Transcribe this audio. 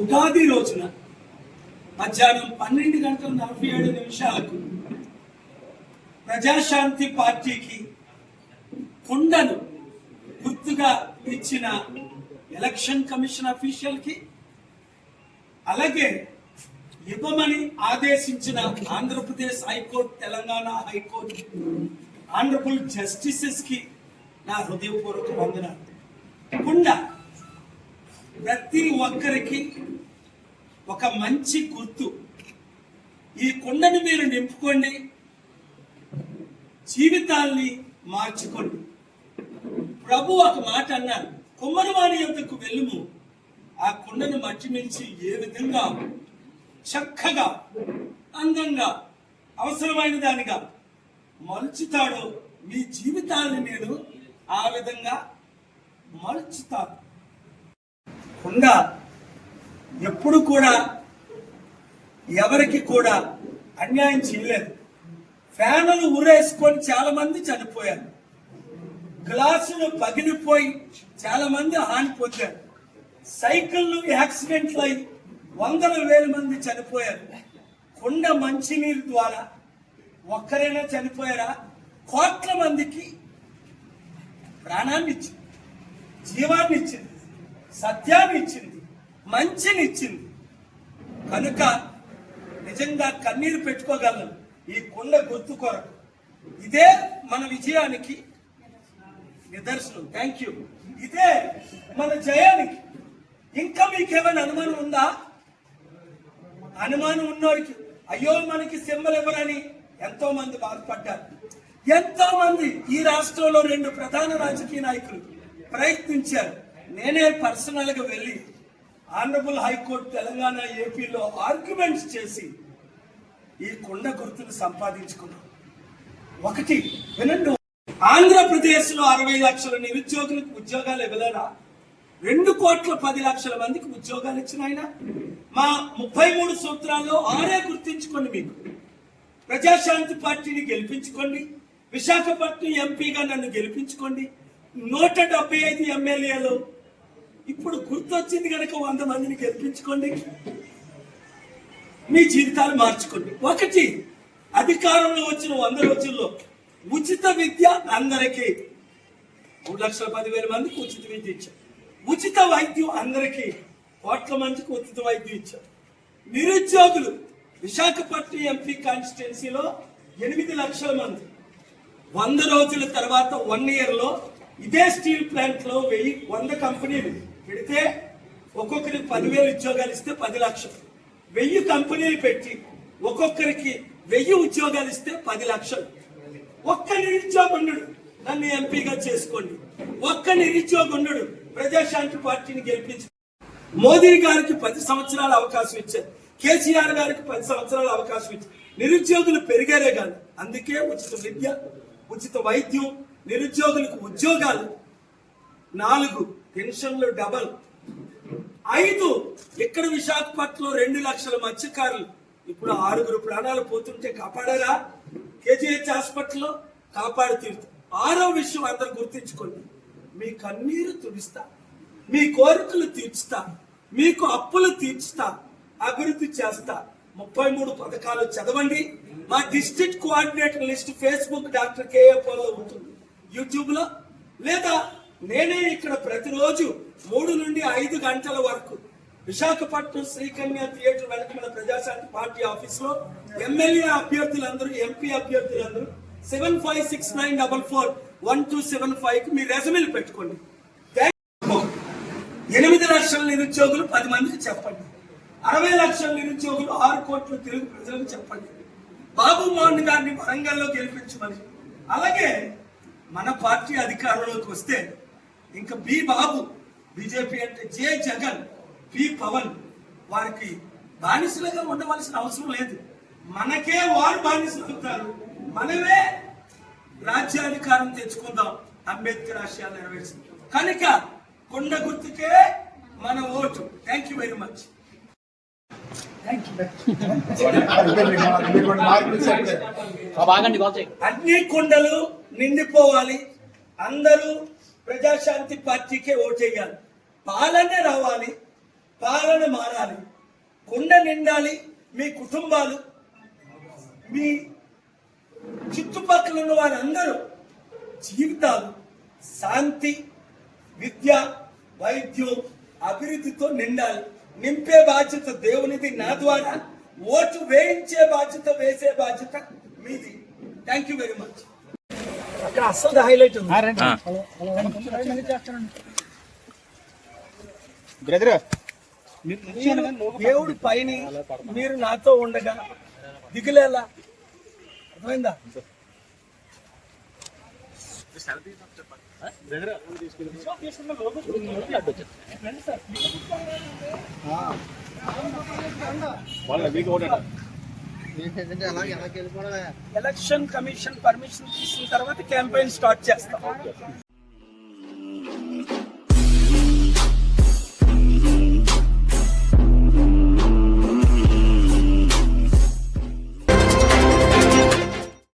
ఉగాది రోజున మధ్యాహ్నం పన్నెండు గంటల నలభై ఏడు నిమిషాలకు ప్రజాశాంతి పార్టీకి కొండను గుర్తుగా ఇచ్చిన ఎలక్షన్ కమిషన్ అఫీషియల్కి అలాగే ఇవ్వమని ఆదేశించిన Andhra Pradesh high court Telangana high court honourable జస్టిసెస్కి నా హృదయపూర్వక వందనాలు. కుండ ప్రతి ఒక్కరికి ఒక మంచి గుర్తు. ఈ కుండను మీరు నింపుకోండి. జీవితాల్ని మార్చుకోండి. ప్రభు ఒక మాట అన్నారు కుమ్మరివాణి యొక్కకు వెళ్ళుము. ఆ కుండను మట్టి మించి ఏ విధంగా చక్కగా అందంగా అవసరమైన దానిగా మలుచుతాడో మీ జీవితాన్ని నేను ఆ విధంగా మలుచుతాను. కుండ ఎప్పుడు కూడా ఎవరికి కూడా అన్యాయం చేయలేదు. ఫ్యానులు ఊరేసుకొని చాలా మంది చనిపోయారు. గ్లాసులు పగిలిపోయి చాలా మంది హాని పొందారు. సైకిళ్ళు యాక్సిడెంట్లు అయి వందల వేల మంది చనిపోయారు. కుండ మంచినీరు ద్వారా ఒక్కరైనా చనిపోయారా? కోట్ల మందికి ప్రాణాన్ని ఇచ్చింది. జీవాన్ని ఇచ్చింది. సత్యాన్ని ఇచ్చింది. మంచిని ఇచ్చింది. కనుక నిజంగా కన్నీరు పెట్టుకోగలను ఈ కుండ గుర్తు కొరకు. ఇదే మన విజయానికి నిదర్శనం. థ్యాంక్ యూ ఇదే మన జయానికి. ఇంకా మీకేమైనా అనుమానం ఉందా? అనుమానం ఉన్నోడికి అయ్యో మనకి సింబల్ ఇవ్వరని ఎంతో మంది బాధపడ్డారు. ఎంతో మంది ఈ రాష్ట్రంలో రెండు ప్రధాన రాజకీయ నాయకులు ప్రయత్నించారు. నేనే పర్సనల్గా వెళ్ళి ఆనరబుల్ హైకోర్టు తెలంగాణ ఏపీలో ఆర్గ్యుమెంట్స్ చేసి ఈ కొండ గుర్తును సంపాదించుకున్నాం. ఒకటి వినండి. ఆంధ్రప్రదేశ్లో అరవై లక్షల నిరుద్యోగులకు ఉద్యోగాలు ఇవ్వలేరా రెండు కోట్ల పది లక్షల మందికి ఉద్యోగాలు ఇచ్చిన ఆయన మా ముప్పై మూడు సూత్రాల్లో ఆరే గుర్తించుకోండి మీకు. ప్రజాశాంతి పార్టీని గెలిపించుకోండి. విశాఖపట్నం ఎంపీగా నన్ను గెలిపించుకోండి. నూట డెబ్బై ఐదు ఎమ్మెల్యేలు. ఇప్పుడు గుర్తొచ్చింది కనుక వంద మందిని గెలిపించుకోండి. మీ జీవితాలు మార్చుకోండి. ఒకటి అధికారంలో వచ్చిన వంద రోజుల్లో ఉచిత విద్య అందరికీ మూడు లక్షల పదివేల మందికి ఉచిత విద్య ఇచ్చారు. ఉచిత వైద్యం అందరికీ కోట్ల మందికి ఉచిత వైద్యం ఇచ్చారు. నిరుద్యోగులు విశాఖపట్నం ఎంపీ కాన్స్టిట్యున్సీలో ఎనిమిది లక్షల మంది. వంద రోజుల తర్వాత వన్ ఇయర్లో ఇదే స్టీల్ ప్లాంట్లో వెయ్యి వంద కంపెనీలు పెడితే ఒక్కొక్కరికి పదివేలు ఉద్యోగాలు ఇస్తే పది లక్షలు. వెయ్యి కంపెనీలు పెట్టి ఒక్కొక్కరికి వెయ్యి ఉద్యోగాలు ఇస్తే పది లక్షలు. ఒక్క నిరుద్యోగుండు నన్ను ఎంపీగా చేసుకోండి. ఒక్క నిరుద్యోగుండు ప్రజాశాంతి పార్టీని గెలిపించు మోదీ గారికి పది సంవత్సరాల అవకాశం ఇచ్చారు. కేసీఆర్ గారికి పది సంవత్సరాల అవకాశం ఇచ్చారు. నిరుద్యోగులు పెరిగారే కాదు. అందుకే ఉచిత విద్య ఉచిత వైద్యం నిరుద్యోగులకు ఉద్యోగాలు నాలుగు పెన్షన్లు డబల్. ఐదు ఇక్కడ విశాఖపట్నంలో రెండు లక్షల మత్స్యకారులు. ఇప్పుడు ఆరుగురు ప్రాణాలు పోతుంటే కాపాడారా? కేజీహెచ్ హాస్పిటల్లో కాపాడు తీరుతాం. ఆరో విషయం అందరు గుర్తించుకోండి. మీ కన్నీరు తుడిస్తా. మీ కోరికలు తీర్చుతా. మీకు అప్పులు తీర్చుతా. అభివృద్ధి చేస్తా. ముప్పై మూడు పథకాలు చదవండి. మా district coordinator list Facebook doctor K A ఉంటుంది. యూట్యూబ్లో లేదా నేనే ఇక్కడ ప్రతిరోజు మూడు నుండి ఐదు గంటల వరకు విశాఖపట్నం శ్రీకన్య థియేటర్ వెనకమల ప్రజాశాంతి పార్టీ ఆఫీస్లో ఎమ్మెల్యే అభ్యర్థులందరూ ఎంపీ అభ్యర్థులందరూ seven five six nine double four one two seven ఫైవ్కి మీ రెజమీలు పెట్టుకోండి. లక్షల నిరుద్యోగులు పది మందికి చెప్పండి. అరవై లక్షల నిరుద్యోగులు ఆరు కోట్ల తెలుగు ప్రజలకు చెప్పండి. బాబు మోహన్ గారిని వరంగల్లో గెలిపించమని. అలాగే మన పార్టీ అధికారంలోకి వస్తే ఇంకా బి బాబు బీజేపీ అంటే జే జగన్ పి పవన్ వారికి బానిసలుగా ఉండవలసిన అవసరం లేదు. మనకే వారు బానిసలు అవుతారు. మనమే రాజ్యాధికారం తెచ్చుకుందాం. అంబేద్కర్ ఆశయాలు నెరవేర్చింది కనుక కొండ గుర్తుకే మన ఓటు. థ్యాంక్ యూ వెరీ మచ్ అన్ని కుండలు నిండిపోవాలి. అందరూ ప్రజాశాంతి పార్టీకే ఓటేయాలి పాలనే రావాలి. పాలన మారాలి. కుండ నిండాలి మీ కుటుంబాలు. మీ చుట్టుపక్కల ఉన్న వారందరూ జీవితాలు శాంతి విద్య వైద్యం అభివృద్ధితో నిండాలి. నింపే బాధ్యత దేవునిది నా ద్వారా. ఓటు వేయించే బాధ్యత వేసే బాధ్యత మీది. థ్యాంక్ యూ వెరీ మచ్ అక్కడ అస్సలు హైలైట్ ఉంది. బ్రదర్ మీరు దేవుడి పైని మీరు నాతో ఉండగా దిగులేలా? అర్థమైందా? ఎలక్షన్ కమిషన్ పర్మిషన్ తీసిన తర్వాత క్యాంపెయిన్ స్టార్ట్ చేస్తాం.